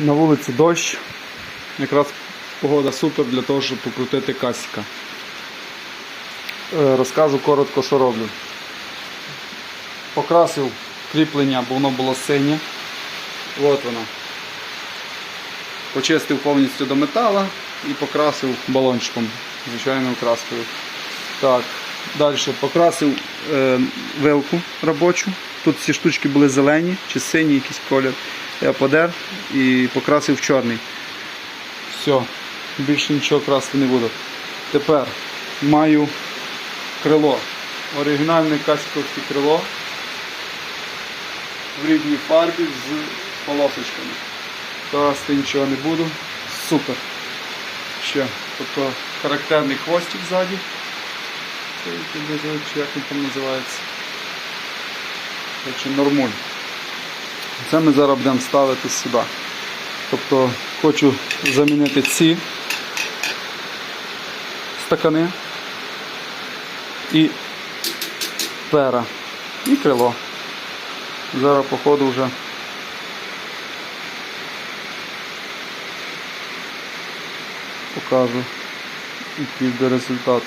На вулиці дощ. Якраз погода супер для того, щоб покрутити касіка. Е, Розкажу коротко, що роблю. Покрасив кріплення, бо воно було синє. От воно. Почистив повністю до метала і покрасив балончиком, звичайною краскою. Так, далі покрасив е, вилку робочу. Тут ці штучки були зелені чи сині, якийсь колір. Я подер і покрасив в чорний. Все, більше нічого красити не буду. Тепер маю крило. Оригінальне касіковське крило в рідній фарбі з полосочками. Красти нічого не буду. Супер. Ще. Тобто характерний хвостик ззаді. Це, як він там називається. Коротше, нормуль. Це ми зараз будемо ставити сюди. Тобто хочу замінити ці стакани і пера і крило. Зараз по ходу вже покажу, який буде результат.